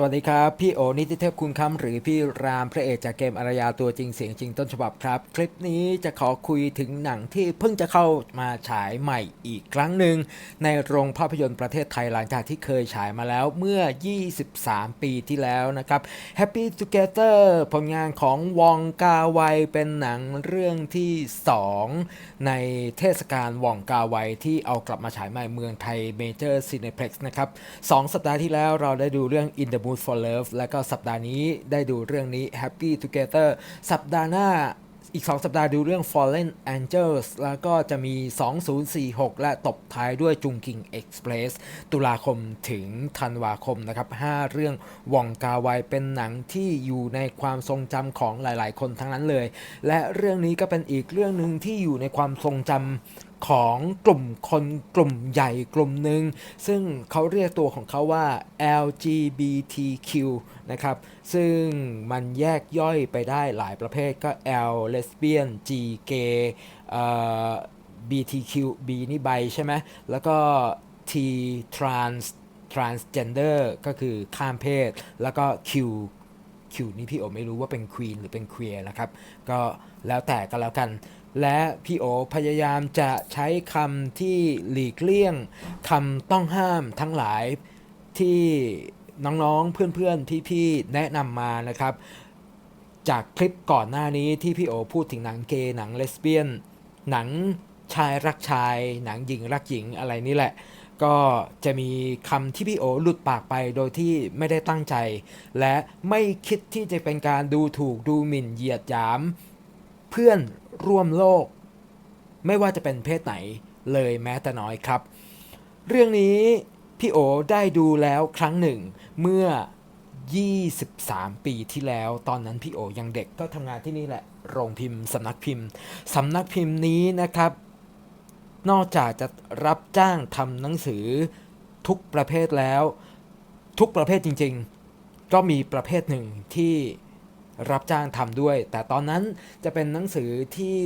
สวัสดีครับ พี่โอนิติเทพคุณคำหรือพี่รามพระเอกจากเกมอารยาตัวจริงเสียงจริงต้นฉบับครับ คลิปนี้จะขอคุยถึงหนังที่เพิ่งจะเข้ามาฉายใหม่อีกครั้งหนึ่ง ในโรงภาพยนตร์ประเทศไทยหลังจากที่เคยฉายมาแล้วเมื่อ 23 ปีที่แล้วนะครับ Happy Together ผลงานของวองกาไวเป็นหนังเรื่องที่ 2 ในเทศกาลวองกาไวที่เอากลับมาฉายใหม่เมืองไทย Major Cineplex นะครับสองสัปดาห์ที่แล้วเราได้ดูเรื่อง In the Mood for Love และก็สัปดาห์นี้ได้ดูเรื่องนี้ Happy Together สัปดาห์หน้าอีก 2 สัปดาห์ดูเรื่อง Fallen Angels แล้วก็จะมี 2046 และตบท้ายด้วยจุงกิง Express ตุลาคมถึงธันวาคมนะครับ 5 เรื่องวองกาไวเป็นหนังที่อยู่ในความทรงจำของหลาย ๆ คนทั้งนั้นเลย และเรื่องนี้ก็เป็นอีกเรื่องหนึ่งที่อยู่ในความทรงจำ ของกลุ่มคนกลุ่มใหญ่กลุ่มหนึ่ง ซึ่งเขาเรียกตัวของเขาว่า LGBTQ นะครับ ซึ่งมันแยกย่อยไปได้หลายประเภทก็ L lesbian G gay BTQ B นี่ไบใช่ไหมแล้วก็ T trans transgender ก็คือข้ามเพศ แล้วก็ Q Q นี่พี่โอไม่รู้ว่าเป็น Queen หรือเป็น Queer นะครับ ก็แล้วแต่ก็แล้วกัน และพี่โอพยายามจะใช้คำที่หลีกเลี่ยงคำต้องห้ามทั้งหลายที่น้องๆ เพื่อนๆ พี่ๆ แนะนำมานะครับ จากคลิปก่อนหน้านี้ที่พี่โอพูดถึงหนังเกย์หนังเลสเบี้ยน หนังชายรักชาย หนังหญิงรักหญิงอะไรนี่แหละ ก็จะมีคำที่พี่โอหลุดปากไปโดยที่ไม่ได้ตั้งใจ และไม่คิดที่จะเป็นการดูถูกดูหมิ่นเหยียดหยาม เพื่อนร่วมโลก ไม่ว่าจะเป็นเพศไหนเลยแม้แต่น้อยครับ เรื่องนี้พี่โอได้ดูแล้วครั้งหนึ่งเมื่อ 23 ปีที่แล้ว ตอนนั้นพี่โอยังเด็กก็ทำงานที่นี่แหละ โรงพิมพ์สำนักพิมพ์สำนักพิมพ์นี้นะครับ นอกจากจะรับจ้างทำหนังสือทุกประเภทแล้ว ทุกประเภทจริงๆ ก็มีประเภทหนึ่งที่ รับจ้างทำด้วย แต่ตอนนั้นจะเป็นหนังสือที่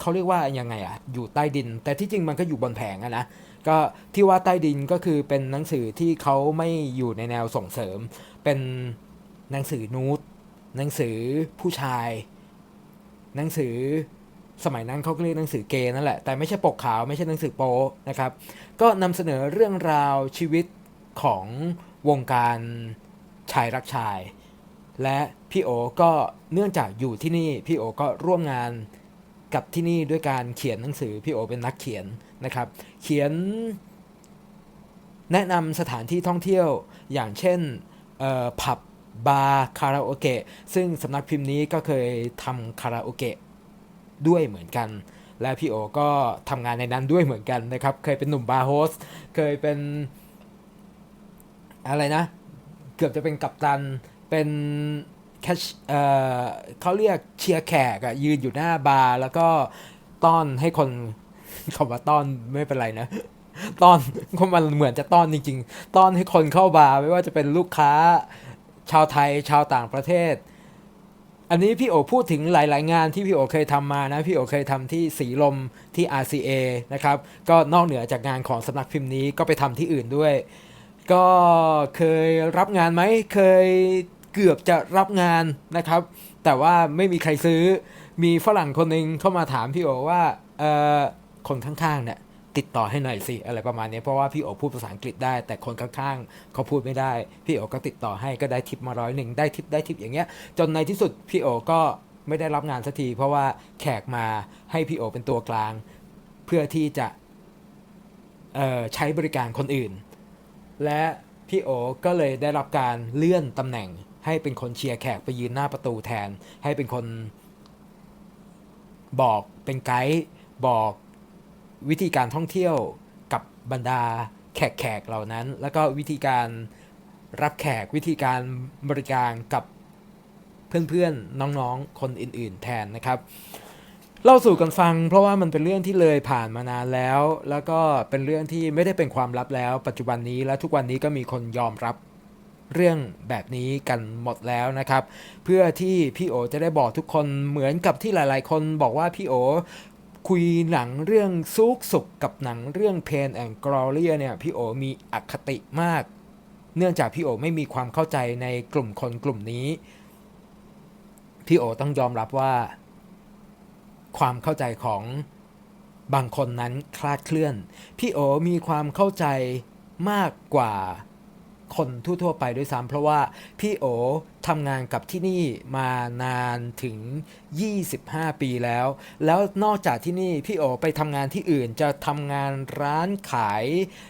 เขาเรียกว่ายังไงอะอยู่ใต้ดิน แต่ที่จริงมันก็อยู่บนแผงอะนะก็ที่ว่าใต้ดินก็คือเป็นหนังสือที่เขาไม่อยู่ในแนวส่งเสริม เป็นหนังสือนูตหนังสือผู้ชาย หนังสือสมัยนั้นเขาเรียกหนังสือเกย์นั่นแหละ แต่ไม่ใช่ปกขาวไม่ใช่หนังสือโป๊นะครับ ก็นำเสนอเรื่องราวชีวิตของวงการชายรักชาย และพี่โอก็เนื่องจากอยู่ที่นี่พี่โอก็ร่วมงานกับที่นี่ด้วยการเขียนหนังสือพี่โอเป็นนักเขียนนะครับ เขียน แนะนำสถานที่ท่องเที่ยวอย่างเช่นผับบาร์คาราโอเกะซึ่งสำนักพิมพ์นี้ก็เคยทำคาราโอเกะด้วยเหมือนกัน และพี่โอก็ทำงานในนั้นด้วยเหมือนกันนะครับ เคยเป็นหนุ่มบาร์โฮสเคยเป็นอะไรนะ เกือบจะเป็นกัปตัน เป็นแคชเอ่อเขาเรียกเชียร์แขกอะยืนอยู่หน้าบาร์แล้วก็ต้อนให้คนคำว่าต้อนไม่เป็นไรนะต้อนก็มันเหมือนจะต้อนจริง ๆ ต้อนให้คนเข้าบาร์ไม่ว่าจะเป็นลูกค้าชาวไทยชาวต่างประเทศ อันนี้พี่โอพูดถึงหลาย ๆ งานที่พี่โอเคยทำมานะ พี่โอเคยทำที่สีลมที่ RCA นะครับ ก็นอกเหนือจากงานของสำนักพิมพ์นี้ก็ไปทำที่อื่นด้วย ก็เคยรับงานไหมเคย เกือบจะรับงานนะครับ แต่ว่าไม่มีใครซื้อ มีฝรั่งคนหนึ่งเข้ามาถามพี่โอว่าเออคนข้างๆเนี่ยติดต่อให้หน่อยสิอะไรประมาณนี้เพราะว่าพี่โอพูดภาษาอังกฤษได้ แต่คนข้างๆเขาพูดไม่ได้ พี่โอก็ติดต่อให้ก็ได้ทิปมาร้อยหนึ่งได้ทิปได้ทิปอย่างเงี้ย จนในที่สุดพี่โอก็ไม่ได้รับงานสักที เพราะว่าแขกมาให้พี่โอเป็นตัวกลาง เพื่อที่จะใช้บริการคนอื่น และพี่โอก็เลยได้รับการเลื่อนตำแหน่ง ให้เป็นคนเชียร์แขกไปยืนหน้าประตูแทน ให้เป็นคนบอกเป็นไกด์บอกวิธีการท่องเที่ยวกับบรรดาแขกๆเหล่านั้น แล้วก็วิธีการรับแขกวิธีการบริการกับเพื่อนๆน้องๆคนอื่น ๆ แทนนะครับเล่าสู่กันฟัง เพราะว่ามันเป็นเรื่องที่เลยผ่านมานานแล้ว แล้วก็เป็นเรื่องที่ไม่ได้เป็นความลับแล้ว ปัจจุบันนี้และทุกวันนี้ก็มีคนยอมรับ เรื่องแบบนี้กันหมดแล้วนะครับ เพื่อที่พี่โอจะได้บอกทุกคนเหมือนกับที่หลาย ๆ คนบอกว่าพี่โอคุยหนังเรื่องซุกสุขกับหนังเรื่อง Pain and Glory เนี่ยพี่โอมีอคติมาก เนื่องจากพี่โอไม่มีความเข้าใจในกลุ่มคนกลุ่มนี้ พี่โอต้องยอมรับว่า ความเข้าใจของบางคนนั้นคลาดเคลื่อน พี่โอมีความเข้าใจมากกว่า คนทั่วๆไปด้วยซ้ำเพราะว่าพี่โอทำงานกับที่นี่มานานถึง 25 ปีแล้ว แล้วนอกจากที่นี่พี่โอไปทำงานที่อื่นจะทำงานร้านขาย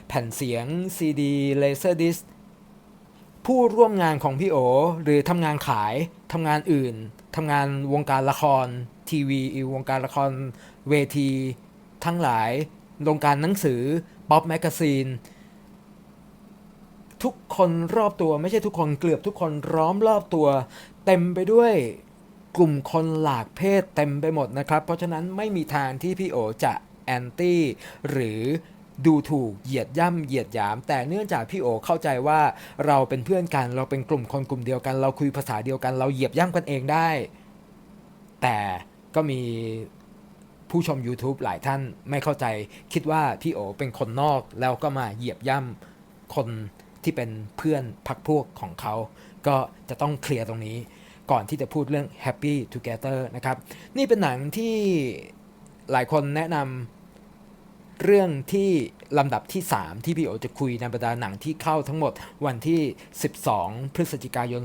แผ่นเสียงซีดีเลเซอร์ดิสผู้ร่วมงานของพี่โอหรือทำงานขายทำงานอื่นทำงานวงการละครทีวีวงการละครเวที ทั้งหลาย วงการหนังสือ ป๊อปแมกกาซีน ทุกคนรอบตัวไม่ใช่ทุกคนเกือบทุกคนร้อมรอบตัว เต็มไปด้วยกลุ่มคนหลากเพศเต็มไปหมดนะครับ เพราะฉะนั้นไม่มีทางที่พี่โอจะแอนตี้หรือดูถูกเหยียดย่ำเหยียดหยาม แต่เนื่องจากพี่โอเข้าใจว่าเราเป็นเพื่อนกันเราเป็นกลุ่มคนกลุ่มเดียวกัน เราคุยภาษาเดียวกัน เราเหยียบย่ำกันเองได้ แต่ก็มีผู้ชม YouTube หลายท่านไม่เข้าใจ คิดว่าพี่โอเป็นคนนอกแล้วก็มาเหยียบย่ำคน ที่เป็นเพื่อนพักพวกของเขา ก็จะต้องเคลียร์ตรงนี้ ก่อนที่จะพูดเรื่อง Happy Together นะครับ นี่เป็นหนังที่หลายคนแนะนำเรื่องที่ลำดับที่ 3 ที่พี่โอจะคุยในบรรดาหนังที่เข้าทั้งหมดวันที่ 12 พฤศจิกายน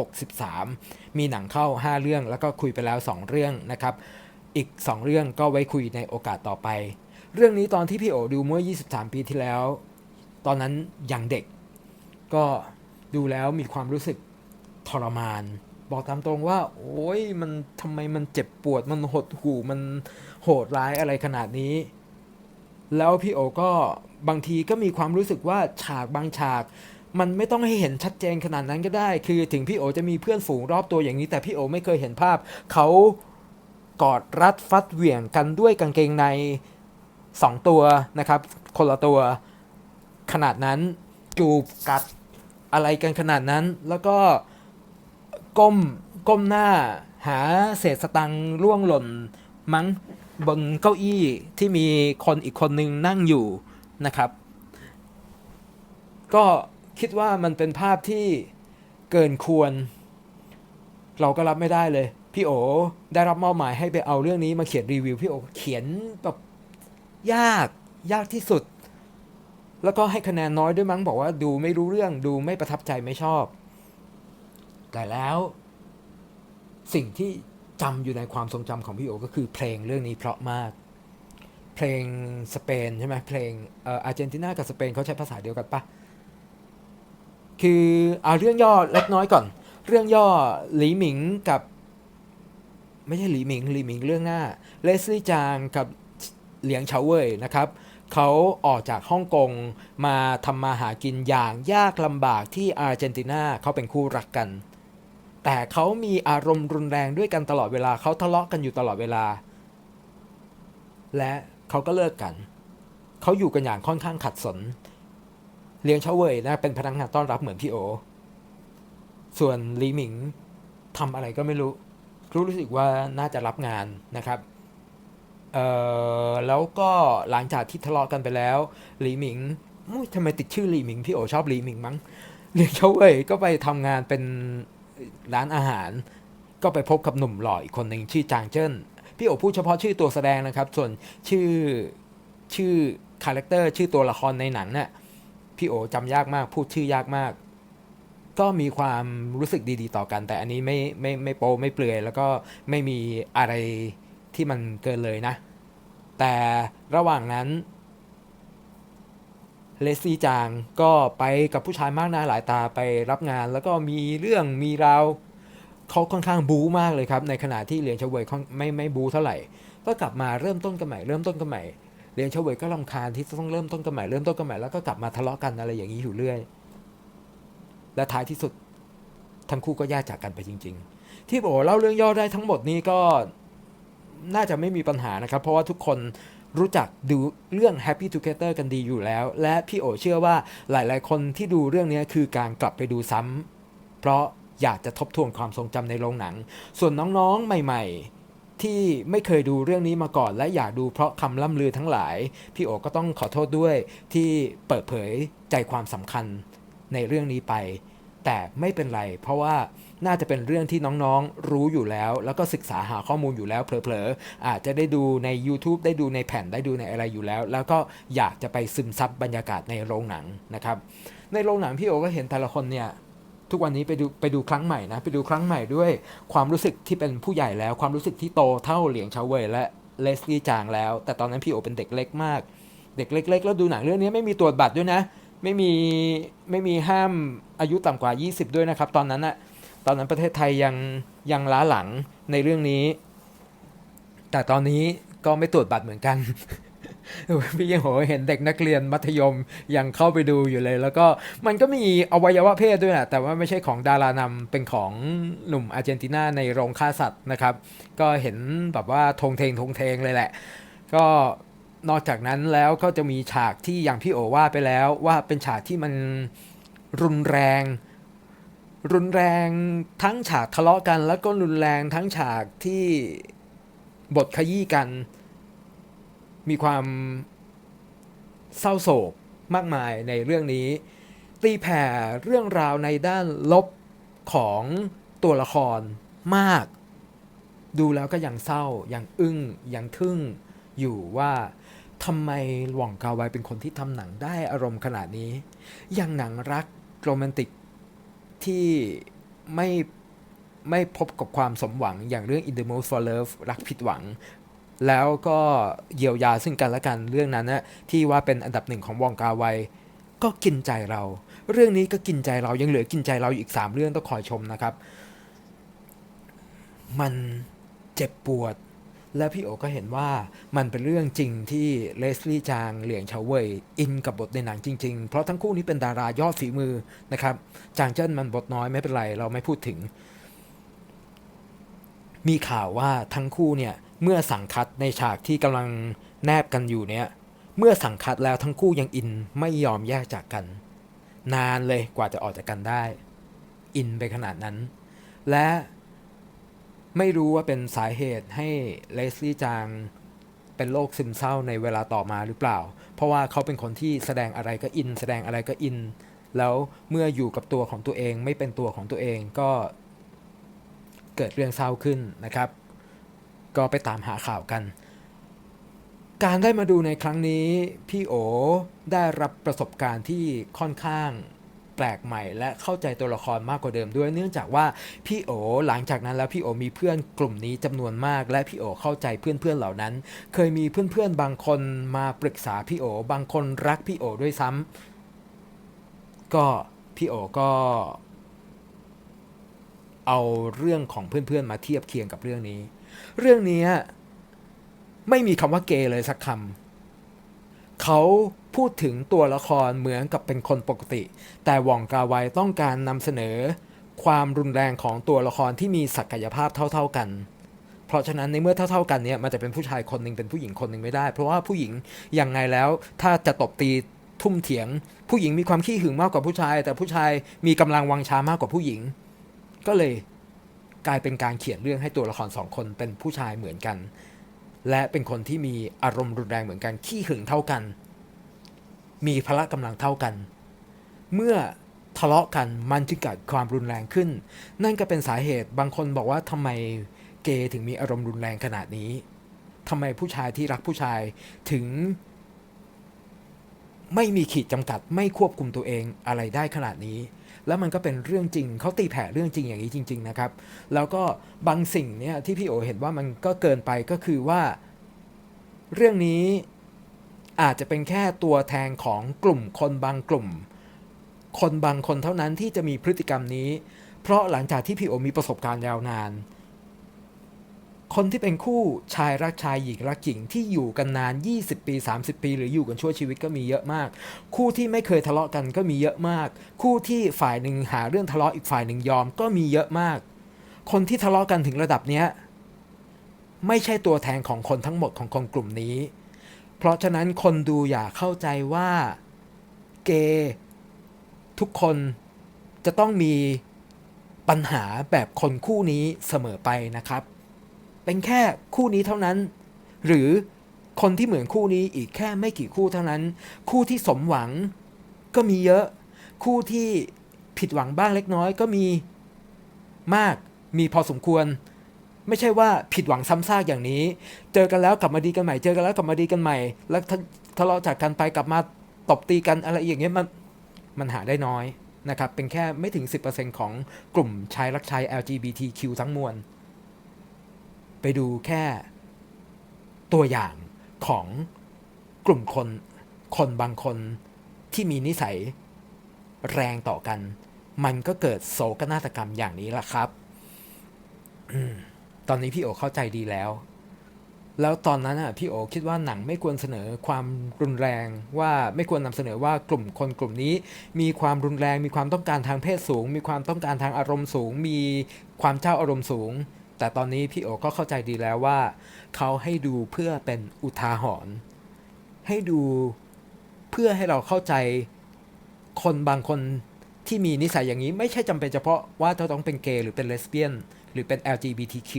2563 มีหนังเข้า 5 เรื่องแล้วก็คุยไปแล้ว 2 เรื่องนะครับ อีก 2 เรื่องก็ไว้คุยในโอกาสต่อไป เรื่องนี้ตอนที่พี่โอดูเมื่อ 23 ปีที่แล้ว ตอนนั้นยังเด็ก ก็ดูแล้วมีความรู้สึกทรมาน บอกตามตรงว่า โอ้ยมันทำไมมันเจ็บปวดมันหดหู่มันโหดร้ายอะไรขนาดนี้ แล้วพี่โอก็บางทีก็มีความรู้สึกว่าฉากบางฉากมันไม่ต้องให้เห็นชัดเจนขนาดนั้นก็ได้ คือถึงพี่โอจะมีเพื่อนฝูงรอบตัวอย่างนี้ แต่พี่โอไม่เคยเห็นภาพ เขากอดรัดฟัดเหวี่ยงกันด้วยกางเกงในสองตัวนะครับ คนละตัว ขนาดนั้นจูบกัดอะไรกันขนาดนั้น แล้วก็ก้มก้มหน้าหาเศษสตังค์ร่วงหล่นมั้งบนเก้าอี้ที่มีคนอีกคนนึงนั่งอยู่นะครับ ก็คิดว่ามันเป็นภาพที่เกินควร เราก็รับไม่ได้เลย พี่โอได้รับมอบหมายให้ไปเอาเรื่องนี้มาเขียนรีวิว พี่โอเขียนแบบยากยากที่สุด แล้วก็ให้คะแนนน้อยด้วยมั้งบอกว่าดูไม่รู้เรื่องดูไม่ประทับใจไม่ชอบ แต่แล้ว สิ่งที่จำอยู่ในความทรงจำของพี่โอก็คือเพลงเรื่องนี้เพราะมาก เพลงสเปนใช่ไหมเพลงเอ่ออาร์เจนตินากับสเปนเขาใช้ภาษาเดียวกันปะคือเอาเรื่องย่อเล็กน้อยก่อน เรื่องย่อหลีหมิงกับ ไม่ใช่หลีหมิงหลีหมิงเรื่องหน้าเลสลี่จางกับเหลียงเฉาเว่ยนะครับ เขาออกจากฮ่องกงมาทำมาหากินอย่างยากลำบากที่อาร์เจนตินาเขาเป็นคู่รักกัน แต่เขามีอารมณ์รุนแรงด้วยกันตลอดเวลาเขาทะเลาะกันอยู่ตลอดเวลา และเขาก็เลิกกัน เขาอยู่กันอย่างค่อนข้างขัดสน เลี้ยงเฉาเว่ยนะเป็นพนักงานต้อนรับเหมือนพี่โอ ส่วนลีหมิงทำอะไรก็ไม่รู้ รู้รู้สึกว่าน่าจะรับงานนะครับ เอ่อแล้วก็หลังจากที่ทะเลาะกันไปแล้วหลีหมิงมุ้ยทำไมติดชื่อหลีหมิงพี่โอชอบหลีหมิงมั้งเลี้ยงเฉาเว่ยก็ไปทำงานเป็นร้านอาหาร ก็ไปพบกับหนุ่มหล่ออีกคนหนึ่งชื่อจางเจิ้นพี่โอพูดเฉพาะชื่อตัวแสดงนะครับ ส่วนชื่อชื่อคาแรคเตอร์ชื่อตัวละครในหนังเนี่ยพี่โอจำยากมาก พูดชื่อยากมาก ก็มีความรู้สึกดี ๆ ต่อกัน แต่อันนี้ไม่ไม่ไม่โปไม่เปลือย แล้วก็ไม่มีอะไร ที่มันเกินเลยนะ แต่ระหว่างนั้นเลซี่จางก็ไปกับผู้ชายมากหน้าหลายตาไปรับงาน แล้วก็มีเรื่องมีราวเขาค่อนข้างบู๊มากเลยครับ ในขณะที่เหลียงเฉวยไม่ไม่บู๊เท่าไหร่ ก็กลับมาเริ่มต้นกันใหม่เริ่มต้นกันใหม่เหลียงเฉวยก็รำคาญที่ต้องเริ่มต้นกันใหม่เริ่มต้นกันใหม่แล้วก็กลับมาทะเลาะกันอะไรอย่างนี้อยู่เรื่อย และท้ายที่สุดทั้งคู่ก็แยกจากกันไปจริง ๆ ที่โอเล่าเรื่องย่อได้ทั้งหมดนี้ก็ น่าจะไม่มีปัญหานะครับ เพราะว่าทุกคนรู้จักดูเรื่อง Happy Together กันดีอยู่แล้ว และพี่โอเชื่อว่าหลายๆ คนที่ดูเรื่องนี้คือการกลับไปดูซ้ำเพราะอยากจะทบทวนความทรงจำในโรงหนัง ส่วนน้องๆใหม่ ๆที่ไม่เคยดูเรื่องนี้มาก่อนและอยากดูเพราะคำล่ำลือทั้งหลาย พี่โอก็ต้องขอโทษด้วยที่เปิดเผยใจความสำคัญในเรื่องนี้ไป แต่ไม่เป็นไรเพราะว่า น่าจะเป็นเรื่องที่น้องๆรู้อยู่แล้ว แล้วก็ศึกษาหาข้อมูลอยู่แล้วเผลอๆอาจจะได้ดูใน YouTube ได้ดูในแผ่นได้ดูในอะไรอยู่แล้ว แล้วก็อยากจะไปซึมซับบรรยากาศในโรงหนังนะครับ ในโรงหนังพี่โอก็เห็นแต่ละคนเนี่ยทุกวันนี้ไปดูไปดูครั้งใหม่นะไปดูครั้งใหม่ด้วยความรู้สึกที่เป็นผู้ใหญ่แล้ว ความรู้สึกที่โตเท่าเหลียงเฉาเว่ยและเลสลี่จางแล้ว แต่ตอนนั้นพี่โอเป็นเด็กเล็กมาก เด็กเล็ก ๆ แล้วดูหนังเรื่องนี้ไม่มีตรวจบัตรด้วยนะ ไม่มีไม่มีห้ามอายุต่ำกว่า 20 ด้วยนะครับ ตอนนั้นอะ ตอนนั้นประเทศไทยยังยังล้าหลังในเรื่องนี้ แต่ตอนนี้ก็ไม่ตรวจบัตรเหมือนกันพี่ยังโหเห็นเด็กนักเรียนมัธยมยังเข้าไปดูอยู่เลย แล้วก็มันก็มีอวัยวะเพศด้วยนะแต่ว่าไม่ใช่ของดารานำเป็นของหนุ่มอาร์เจนตินาในโรงฆ่าสัตว์นะครับ ก็เห็นแบบว่าทงเทงทงเทงเลยแหละ ก็นอกจากนั้นแล้วก็จะมีฉากที่อย่างพี่โอว่าไปแล้วว่าเป็นฉากที่มันรุนแรง รุนแรงทั้งฉากทะเลาะกัน แล้วก็รุนแรงทั้งฉากที่บทขยี้กัน มีความเศร้าโศกมากมายในเรื่องนี้ ตีแผ่เรื่องราวในด้านลบของตัวละครมาก ดูแล้วก็ยังเศร้ายังอึ้งยังทึ่งอยู่ว่าทำไมหว่องกาไวเป็นคนที่ทำหนังได้อารมณ์ขนาดนี้ อย่างหนังรักโรแมนติก ที่ไม่ไม่พบกับความสมหวังอย่างเรื่อง In the Mood for Love รักผิดหวัง แล้วก็เยียวยาซึ่งกันและกันเรื่องนั้นนะที่ว่าเป็นอันดับหนึ่งของวองกาไวก็กินใจเรา เรื่องนี้ก็กินใจเรายังเหลือกินใจเราอีก 3 เรื่องต้องคอยชมนะครับ มันเจ็บปวด และพี่โอก็เห็นว่ามันเป็นเรื่องจริงที่เลสลี่จางเหลียงเฉาเว่ยอินกับบทในหนังจริง ๆ เพราะทั้งคู่นี้เป็นดารายอดฝีมือนะครับ จางเจิ้นมันบทน้อยไม่เป็นไรเราไม่พูดถึง มีข่าวว่าทั้งคู่เนี่ยเมื่อสังคัดในฉากที่กำลังแนบกันอยู่เนี่ยเมื่อสังคัดแล้วทั้งคู่ยังอินไม่ยอมแยกจากกัน นานเลยกว่าจะออกจากกันได้ อินไปขนาดนั้น และ ไม่รู้ว่าเป็นสาเหตุให้เลสลี่จางเป็นโรคซึมเศร้าในเวลาต่อมาหรือเปล่า เพราะว่าเขาเป็นคนที่แสดงอะไรก็อิน แสดงอะไรก็อิน แล้วเมื่ออยู่กับตัวของตัวเองไม่เป็นตัวของตัวเองก็เกิดเรื่องเศร้าขึ้นนะครับ ก็ไปตามหาข่าวกัน การได้มาดูในครั้งนี้ พี่โอได้รับประสบการณ์ที่ค่อนข้าง แปลกใหม่ และเข้าใจตัวละครมากกว่าเดิมด้วย เนื่องจากว่าพี่โอหลังจากนั้นแล้วพี่โอมีเพื่อนกลุ่มนี้จำนวนมาก และพี่โอเข้าใจเพื่อนๆเหล่านั้น เคยมีเพื่อนๆบางคนมาปรึกษาพี่โอบางคนรักพี่โอด้วยซ้ำก็พี่โอก็เอาเรื่องของเพื่อนๆมาเทียบเคียงกับเรื่องนี้ เรื่องนี้ไม่มีคำว่าเกย์เลยสักคำเขา พูดถึงตัวละครเหมือนกับเป็นคนปกติ แต่ว่องกาไวต้องการนำเสนอ ความรุนแรงของตัวละครที่มีศักยภาพเท่า ๆกัน เพราะฉะนั้นในเมื่อเท่า ๆ กันเนี่ยมันจะเป็นผู้ชายคนหนึ่งเป็นผู้หญิงคนหนึ่งไม่ได้ เพราะว่าผู้หญิงยังไงแล้วถ้าจะตบตีทุ่มเถียง ผู้หญิงมีความขี้หึงมากกว่าผู้ชาย แต่ผู้ชายมีกำลังวังชามากกว่าผู้หญิง ก็เลยกลายเป็นการเขียนเรื่องให้ตัวละครสองคนเป็นผู้ชายเหมือนกัน และเป็นคนที่มีอารมณ์รุนแรงเหมือนกันขี้หึงเท่ากัน มีพละกำลังเท่ากัน เมื่อทะเลาะกันมันจึงเกิดความรุนแรงขึ้น นั่นก็เป็นสาเหตุบางคนบอกว่าทำไมเกย์ถึงมีอารมณ์รุนแรงขนาดนี้ทำไมผู้ชายที่รักผู้ชายถึง ไม่มีขีดจำกัดไม่ควบคุมตัวเองอะไรได้ขนาดนี้ แล้วมันก็เป็นเรื่องจริงเขาตีแผ่เรื่องจริงอย่างนี้จริง ๆ นะครับ แล้วก็บางสิ่งเนี่ยที่พี่โอเห็นว่ามันก็เกินไปก็คือว่า เรื่องนี้ อาจจะเป็นแค่ตัวแทนของกลุ่มคนบางกลุ่ม คนบางคนเท่านั้นที่จะมีพฤติกรรมนี้ เพราะหลังจากที่พี่โอมีประสบการณ์ยาวนาน คนที่เป็นคู่ชายรักชายหญิงรักหญิงที่อยู่กันนาน 20 ปี 30 ปี หรืออยู่กันชั่วชีวิตก็มีเยอะมาก คู่ที่ไม่เคยทะเลาะกันก็มีเยอะมาก คู่ที่ฝ่ายหนึ่งหาเรื่องทะเลาะอีกฝ่ายหนึ่งยอมก็มีเยอะมาก คนที่ทะเลาะกันถึงระดับเนี้ยไม่ใช่ตัวแทนของคนทั้งหมดของคนกลุ่มนี้ เพราะฉะนั้นคนดูอย่าเข้าใจว่าเกย์ทุกคนจะต้องมีปัญหาแบบคนคู่นี้เสมอไปนะครับ เป็นแค่คู่นี้เท่านั้น หรือคนที่เหมือนคู่นี้อีกแค่ไม่กี่คู่เท่านั้น คู่ที่สมหวังก็มีเยอะ คู่ที่ผิดหวังบ้างเล็กน้อยก็มีมากมีพอสมควร ไม่ใช่ว่าผิดหวังซ้ำซากอย่างนี้ เจอกันแล้วกลับมาดีกันใหม่ เจอกันแล้วกลับมาดีกันใหม่ แล้วทะเลาะจากกันไปกลับมาตบตีกันอะไรอย่างเงี้ยมันมันหาได้น้อยนะครับ เป็นแค่ไม่ถึง 10%ของกลุ่มชายรักชาย LGBTQ ทั้งมวล ไปดูแค่ตัวอย่างของกลุ่มคนคนบางคนที่มีนิสัยแรงต่อกัน มันก็เกิดโศกนาฏกรรมอย่างนี้ล่ะครับ ตอนนี้พี่โอเข้าใจดีแล้ว แล้วตอนนั้นอะพี่โอคิดว่าหนังไม่ควรเสนอความรุนแรงว่าไม่ควรนำเสนอว่ากลุ่มคนกลุ่มนี้ มีความรุนแรง มีความต้องการทางเพศสูง มีความต้องการทางอารมณ์สูง มีความเจ้าอารมณ์สูง แต่ตอนนี้พี่โอก็เข้าใจดีแล้วว่า เขาให้ดูเพื่อเป็นอุทาหรณ์ให้ดูเพื่อให้เราเข้าใจคนบางคนที่มีนิสัยอย่างนี้ไม่ใช่จำเป็นเฉพาะว่าจะต้องเป็นเกย์หรือเป็นเลสเบี้ยน รือเป็น LGBTQ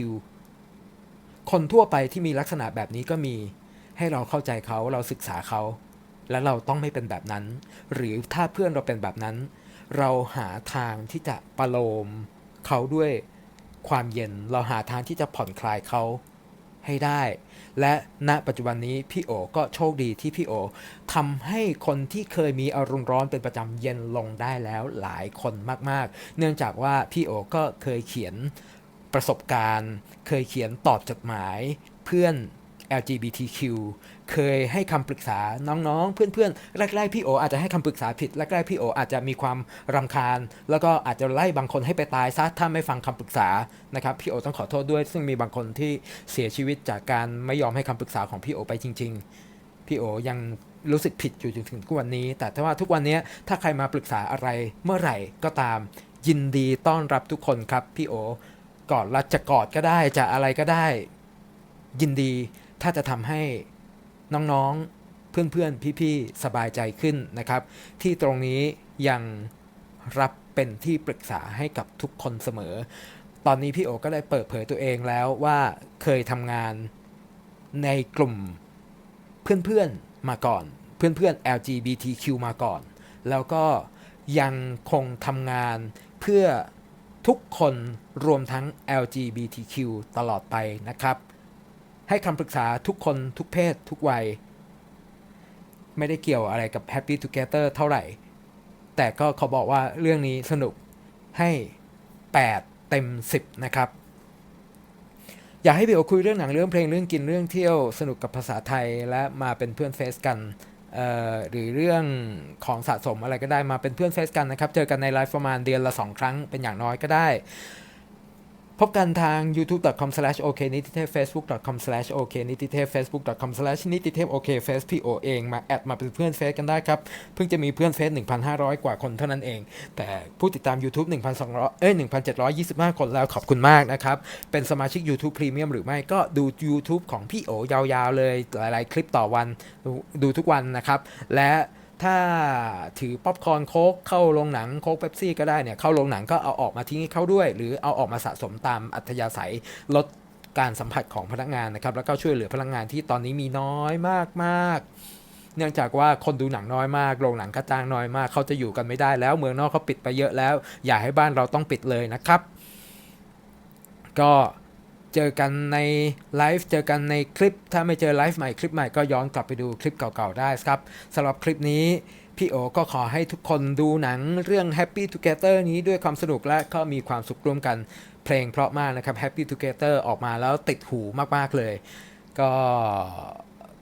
คนทั่วไปที่มีลักษณะแบบนี้ก็มี ให้เราเข้าใจเขาเราศึกษาเขา และเราต้องไม่เป็นแบบนั้น หรือถ้าเพื่อนเราเป็นแบบนั้น เราหาทางที่จะประโลมเขาด้วยความเย็น เราหาทางที่จะผ่อนคลายเขาให้ได้ และณปัจจุบันนี้พี่โอก็โชคดีที่พี่โอทำให้คนที่เคยมีอารมณ์ร้อนเป็นประจำเย็นลงได้แล้วหลายคนมากๆ เนื่องจากว่าพี่โอก็เคยเขียน ประสบการณ์ เคยเขียนตอบจดหมาย เพื่อน LGBTQ เคยให้คำปรึกษาน้องๆ เพื่อนๆ แรกๆ พี่โออาจจะให้คำปรึกษาผิด แรกๆ พี่โออาจจะมีความรำคาญ แล้วก็อาจจะไล่บางคนให้ไปตายซะถ้าไม่ฟังคำปรึกษา นะครับ พี่โอต้องขอโทษด้วย ซึ่งมีบางคนที่เสียชีวิตจากการไม่ยอมให้คำปรึกษาของพี่โอไปจริง ๆ พี่โอยังรู้สึกผิดอยู่จนถึงทุกวันนี้ แต่ถ้าว่าทุกวันนี้ถ้าใครมาปรึกษาอะไรเมื่อไหร่ก็ตาม ยินดีต้อนรับทุกคนครับพี่โอ กอดรัดจะกอดก็ได้จะอะไรก็ได้ ยินดีถ้าจะทำให้น้องๆเพื่อนๆพี่ๆสบายใจขึ้นนะครับ ที่ตรงนี้ยังรับเป็นที่ปรึกษาให้กับทุกคนเสมอ ตอนนี้พี่โอก็ได้เปิดเผยตัวเองแล้วว่าเคยทำงานในกลุ่มเพื่อนๆมาก่อน เพื่อนๆ LGBTQ มาก่อน แล้วก็ยังคงทำงานเพื่อ ทุกคนรวมทั้ง LGBTQ ตลอดไปนะครับ ให้คำปรึกษาทุกคนทุกเพศทุกวัย ไม่ได้เกี่ยวอะไรกับ Happy Together เท่าไหร่ แต่ก็เขาบอกว่าเรื่องนี้สนุกให้ 8 เต็ม 10 นะครับ อยากให้พี่โอคุยเรื่องหนังเรื่องเพลงเรื่องกินเรื่องเที่ยวสนุกกับภาษาไทยและมาเป็นเพื่อนเฟซกัน หรือเรื่องของสะสมอะไรก็ได้มาเป็นเพื่อนเฟซกันนะครับ เจอกันในไลฟ์ประมาณเดือนละ 2 ครั้งเป็นอย่างน้อยก็ได้ พบกันทาง youtube.com/ok นิติเทพ facebook.com/ok นิติเทพ facebook.com/ นิติเทพ ok face พี่โอเองมาแอดมาเป็นเพื่อนเฟซกันได้ครับ เพิ่งจะมีเพื่อนเฟซ1,500 กว่าคนเท่านั้นเอง แต่ผู้ติดตาม YouTube 1,200เอ้ย1,725 คนแล้วขอบคุณมากนะครับ เป็นสมาชิก YouTube Premium หรือไม่ก็ดู YouTube ของพี่โอยาวๆเลยหลายๆ คลิปต่อวันดดูทุกวันนะครับ และ ถ้าถือป๊อปคอร์นโค้กเข้าโรงหนังโค้กเป๊ปซี่ก็ได้เนี่ยเข้าโรงหนังก็เอาออกมาทิ้งให้เขาด้วย หรือเอาออกมาสะสมตามอัธยาศัยลดการสัมผัสของพนักงานนะครับ แล้วก็ช่วยเหลือพนักงานที่ตอนนี้มีน้อยมากๆเนื่องจากว่าคนดูหนังน้อยมาก โรงหนังก็จ้างน้อยมาก เขาจะอยู่กันไม่ได้แล้ว เมืองนอกเขาปิดไปเยอะแล้ว อย่าให้บ้านเราต้องปิดเลยนะครับ ก็ เจอกันในไลฟ์เจอกันในคลิป ถ้าไม่เจอไลฟ์ใหม่คลิปใหม่ก็ย้อนกลับไปดูคลิปเก่าๆได้ครับสำหรับคลิปนี้พี่โอก็ขอให้ทุกคนดูหนังเรื่อง Happy Together นี้ด้วยความสนุกและก็มีความสุขร่วมกัน เพลงเพราะมากนะครับ Happy Together ออกมาแล้วติดหูมากๆเลย ก็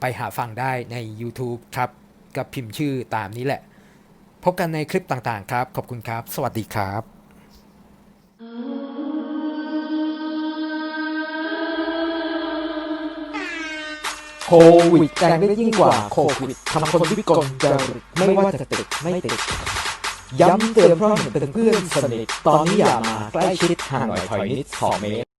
ไปหาฟังได้ใน YouTube ครับกับพิมพ์ชื่อตามนี้แหละ พบกันในคลิปต่างๆครับ ขอบคุณครับ สวัสดีครับ โควิดแรงได้ยิ่งกว่าโควิดทำคนวิกลจริตไม่ว่าจะติดไม่ติด ย้ำเตือนเพราะเห็นเป็นเพื่อนสนิท ตอนนี้อย่ามาใกล้ชิดห่างหน่อยถอยนิดสองเมตร